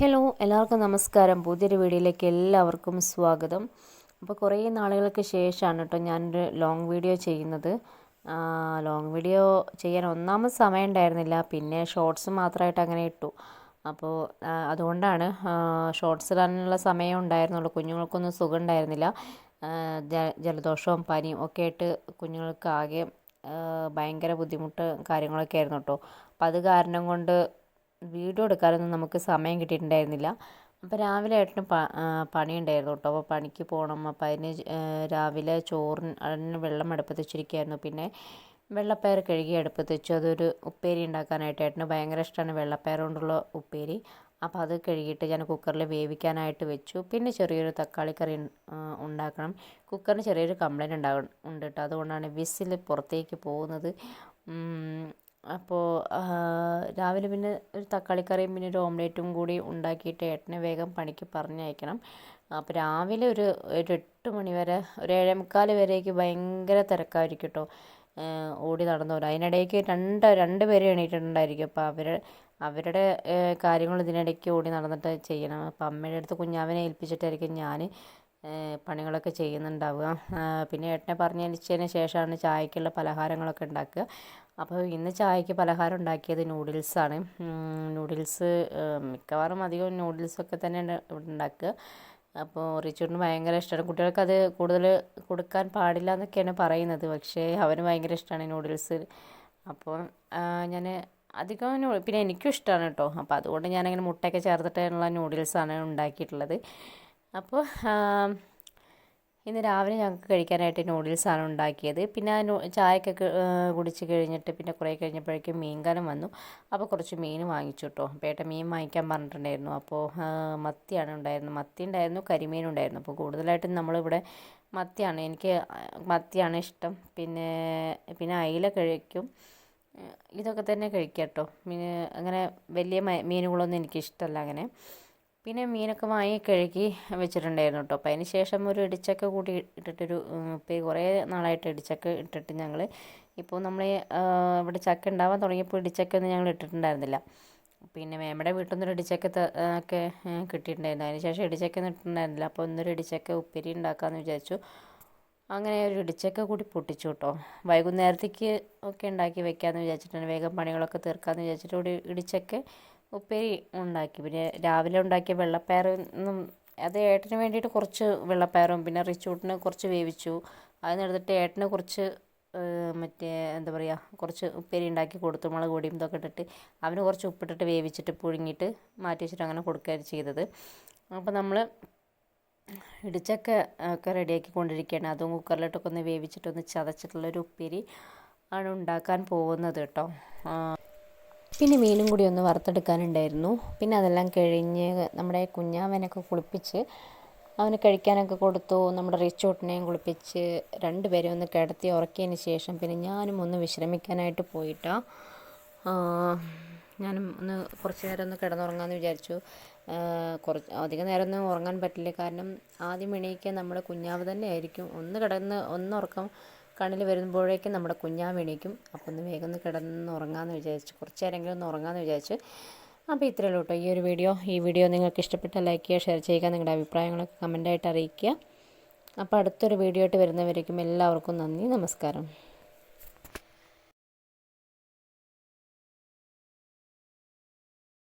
Hello എല്ലാവർക്കും നമസ്കാരം. പുതിയൊരു വീഡിയോയിലേക്ക് എല്ലാവർക്കും സ്വാഗതം. അപ്പോൾ കുറേ നാളുകൾക്ക് ശേഷമാണ് കേട്ടോ ഞാനൊരു ലോങ് വീഡിയോ ചെയ്യുന്നത്. ലോങ് വീഡിയോ ചെയ്യാൻ ഒന്നാമത് സമയം ഉണ്ടായിരുന്നില്ല. പിന്നെ ഷോർട്സ് മാത്രമായിട്ട് അങ്ങനെ ഇട്ടു. അപ്പോൾ അതുകൊണ്ടാണ് ഷോർട്സ് ഇടാനുള്ള സമയം ഉണ്ടായിരുന്നുള്ളൂ. കുഞ്ഞുങ്ങൾക്കൊന്നും സുഖം ഉണ്ടായിരുന്നില്ല ജലദോഷവും പനിയും ഒക്കെ ആയിട്ട് കുഞ്ഞുങ്ങൾക്ക് ആകെ ഭയങ്കര ബുദ്ധിമുട്ട് കാര്യങ്ങളൊക്കെ ആയിരുന്നു കേട്ടോ. അപ്പം അത് കാരണം കൊണ്ട് വീഡിയോ എടുക്കാനൊന്നും നമുക്ക് സമയം കിട്ടിയിട്ടുണ്ടായിരുന്നില്ല. അപ്പോൾ രാവിലെ ഏട്ടന് പണി പണിയുണ്ടായിരുന്നു കേട്ടോ. അപ്പോൾ പണിക്ക് പോകണം. അപ്പോൾ അതിന് രാവിലെ ചോറിന് അതിന് വെള്ളം അടുപ്പത്ത് വെച്ചിരിക്കുകയായിരുന്നു. പിന്നെ വെള്ളപ്പയർ കഴുകി അടുപ്പത്ത് വെച്ചു. അതൊരു ഉപ്പേരി ഉണ്ടാക്കാനായിട്ട് ഏട്ടന് ഭയങ്കര ഇഷ്ടമാണ് വെള്ളപ്പയർ കൊണ്ടുള്ള ഉപ്പേരി. അപ്പോൾ അത് കഴുകിയിട്ട് ഞാൻ കുക്കറിൽ വേവിക്കാനായിട്ട് വെച്ചു. പിന്നെ ചെറിയൊരു തക്കാളി കറി ഉണ്ടാക്കണം. കുക്കറിന് ചെറിയൊരു കംപ്ലൈന്റ് ഉണ്ടാകും ഉണ്ട് കേട്ടോ. അതുകൊണ്ടാണ് വിസിൽ പുറത്തേക്ക് പോകുന്നത്. അപ്പോൾ രാവിലെ പിന്നെ ഒരു തക്കാളിക്കറിയും പിന്നെ ഒരു ഓംലേറ്റും കൂടി ഉണ്ടാക്കിയിട്ട് ഏട്ടനെ വേഗം പണിക്ക് പറഞ്ഞയക്കണം. അപ്പോൾ രാവിലെ ഒരു ഒരു എട്ട് മണി വരെ ഒരു ഏഴേ മുക്കാൽ വരേക്ക് ഭയങ്കര തിരക്കായിരിക്കും കേട്ടോ. ഓടി നടന്നവർ അതിനിടയ്ക്ക് രണ്ട് രണ്ട് പേര് എണീറ്റിട്ടുണ്ടായിരിക്കും. അപ്പോൾ അവർ അവരുടെ കാര്യങ്ങൾ ഇതിനിടയ്ക്ക് ഓടി നടന്നിട്ട് ചെയ്യണം. അപ്പോൾ അമ്മയുടെ അടുത്ത് കുഞ്ഞാവിനെ ഏൽപ്പിച്ചിട്ടായിരിക്കും ഞാൻ പണികളൊക്കെ ചെയ്യുന്നുണ്ടാവുക. പിന്നെ ഏട്ടനെ പറഞ്ഞയച്ചതിന് ശേഷമാണ് ചായക്കുള്ള പലഹാരങ്ങളൊക്കെ ഉണ്ടാക്കുക. അപ്പോൾ ഇന്ന് ചായക്ക് പലഹാരം ഉണ്ടാക്കിയത് നൂഡിൽസാണ് നൂഡിൽസ് മിക്കവാറും അധികം നൂഡിൽസൊക്കെ തന്നെ ഉണ്ടാക്കുക. അപ്പോൾ റിച്ചുവിന് ഭയങ്കര ഇഷ്ടമാണ്. കുട്ടികൾക്ക് അത് കൂടുതൽ കൊടുക്കാൻ പാടില്ല എന്നൊക്കെയാണ് പറയുന്നത്. പക്ഷേ അവന് ഭയങ്കര ഇഷ്ടമാണ് നൂഡിൽസ് അപ്പോൾ ഞാൻ അധികം പിന്നെ എനിക്കും ഇഷ്ടമാണ് കേട്ടോ. അപ്പോൾ അതുകൊണ്ട് ഞാനങ്ങനെ മുട്ടയൊക്കെ ചേർത്തിട്ടുള്ള നൂഡിൽസാണ് ഉണ്ടാക്കിയിട്ടുള്ളത്. അപ്പോൾ ഇന്ന് രാവിലെ ഞങ്ങൾക്ക് കഴിക്കാനായിട്ട് നൂഡിൽസാണ് ഉണ്ടാക്കിയത്. പിന്നെ ചായക്കൊക്കെ കുടിച്ച് കഴിഞ്ഞിട്ട് പിന്നെ കുറേ കഴിഞ്ഞപ്പോഴേക്കും മീൻകാലം വന്നു. അപ്പോൾ കുറച്ച് മീൻ വാങ്ങിച്ചു കേട്ടോ പേട്ട മീൻ വാങ്ങിക്കാൻ പറഞ്ഞിട്ടുണ്ടായിരുന്നു. അപ്പോൾ മത്തിയാണ് ഉണ്ടായിരുന്നത്. മത്തി ഉണ്ടായിരുന്നു കരിമീൻ ഉണ്ടായിരുന്നു. അപ്പോൾ കൂടുതലായിട്ടും നമ്മളിവിടെ മത്തിയാണ്. എനിക്ക് മത്തിയാണ് ഇഷ്ടം. പിന്നെ പിന്നെ അയില കഴിക്കും. ഇതൊക്കെ തന്നെ കഴിക്കാം കേട്ടോ മീൻ അങ്ങനെ വലിയ മീനുകളൊന്നും എനിക്കിഷ്ടമല്ല അങ്ങനെ. പിന്നെ മീനൊക്കെ വാങ്ങി കഴുകി വെച്ചിട്ടുണ്ടായിരുന്നു കേട്ടോ. അപ്പോൾ അതിന് ശേഷം ഒരു ഇടിച്ചക്ക കൂടി ഇട്ടിട്ടൊരു ഇപ്പോൾ കുറേ നാളായിട്ട് ഇടിച്ചക്ക ഇട്ടിട്ട് ഞങ്ങൾ ഇപ്പോൾ നമ്മൾ ഇവിടെ ചക്ക ഉണ്ടാവാൻ തുടങ്ങിയപ്പോൾ ഇടിച്ചക്ക ഒന്നും ഞങ്ങൾ ഇട്ടിട്ടുണ്ടായിരുന്നില്ല. പിന്നെ മേമ്മയുടെ വീട്ടിൽ നിന്നൊരു ഇടിച്ചക്ക ഒക്കെ കിട്ടിയിട്ടുണ്ടായിരുന്നു. അതിന് ശേഷം ഇടിച്ചക്ക ഇട്ടിട്ടുണ്ടായിരുന്നില്ല. അപ്പോൾ ഒന്നൊരു ഇടിച്ചക്ക ഉപ്പേരി ഉണ്ടാക്കാമെന്ന് വിചാരിച്ചു. അങ്ങനെ ഒരു ഇടിച്ചക്ക കൂടി പൊട്ടിച്ചു കേട്ടോ. വൈകുന്നേരത്തേക്ക് ഒക്കെ ഉണ്ടാക്കി വെക്കാമെന്ന് വിചാരിച്ചിട്ടാണ്. വേഗം പണികളൊക്കെ തീർക്കാമെന്ന് വിചാരിച്ചിട്ട് ഒരു ഇടിച്ചക്ക ഉപ്പേരി ഉണ്ടാക്കി. പിന്നെ രാവിലെ ഉണ്ടാക്കിയ വെള്ളപ്പയറൊന്നും അത് ഏട്ടന് വേണ്ടിയിട്ട് കുറച്ച് വെള്ളപ്പയറും പിന്നെ റിച്ചൂട്ടിന് കുറച്ച് വേവിച്ചു. അതിനെടുത്തിട്ട് ഏട്ടന് കുറച്ച് മറ്റേ എന്താ പറയുക കുറച്ച് ഉപ്പേരി ഉണ്ടാക്കി കൊടുത്തു. മുളക് പൊടിയും ഇതൊക്കെ ഇട്ടിട്ട് അവന് കുറച്ച് ഉപ്പിട്ടിട്ട് വേവിച്ചിട്ട് പുഴുങ്ങിയിട്ട് മാറ്റി വെച്ചിട്ട് അങ്ങനെ കൊടുക്കുകയാണ് ചെയ്തത്. അപ്പോൾ നമ്മൾ ഇടിച്ചൊക്കെ ഒക്കെ റെഡിയാക്കി കൊണ്ടിരിക്കുകയാണ്. അതും കുക്കറിലിട്ടൊക്കെ ഒന്ന് വേവിച്ചിട്ടൊന്ന് ചതച്ചിട്ടുള്ളൊരു ഉപ്പേരി ആണ് ഉണ്ടാക്കാൻ പോകുന്നത് കേട്ടോ. പിന്നെ മീനും കൂടി ഒന്ന് വറുത്തെടുക്കാനുണ്ടായിരുന്നു. പിന്നെ അതെല്ലാം കഴിഞ്ഞ് നമ്മുടെ കുഞ്ഞാവനൊക്കെ കുളിപ്പിച്ച് അവന് കഴിക്കാനൊക്കെ കൊടുത്തു. നമ്മുടെ റിച്ചോട്ടിനെയും കുളിപ്പിച്ച് രണ്ടുപേരെയും ഒന്ന് കിടത്തി ഉറക്കിയതിന് ശേഷം പിന്നെ ഞാനും ഒന്ന് വിശ്രമിക്കാനായിട്ട് പോയിട്ടോ. ഞാനും ഒന്ന് കുറച്ച് നേരം ഒന്ന് കിടന്നുറങ്ങാമെന്ന് വിചാരിച്ചു. കുറച്ച് അധികം നേരമൊന്നും ഉറങ്ങാൻ പറ്റില്ല. കാരണം ആദ്യം എണീക്കാൻ നമ്മുടെ കുഞ്ഞാവ് തന്നെ ആയിരിക്കും ഒന്ന് കിടന്ന് ഒന്ന് ഉറക്കം കണ്ണിൽ വരുമ്പോഴേക്കും നമ്മുടെ കുഞ്ഞാൻ എണീക്കും. അപ്പോൾ ഒന്ന് വേഗം ഒന്ന് കിടന്ന് ഉറങ്ങാമെന്ന് വിചാരിച്ചു കുറച്ച് നേരമെങ്കിലും ഒന്ന് ഉറങ്ങാമെന്ന് വിചാരിച്ചു. അപ്പോൾ ഇത്രയേ ഉള്ളൂ കേട്ടോ ഈ ഒരു വീഡിയോ. ഈ വീഡിയോ നിങ്ങൾക്ക് ഇഷ്ടപ്പെട്ടാൽ ലൈക്ക് ചെയ്യുക ഷെയർ ചെയ്യുക നിങ്ങളുടെ അഭിപ്രായങ്ങളൊക്കെ കമന്റായിട്ട് അറിയിക്കുക. അപ്പോൾ അടുത്തൊരു വീഡിയോ ആയിട്ട് വരുന്നവരേക്കും എല്ലാവർക്കും നന്ദി നമസ്കാരം.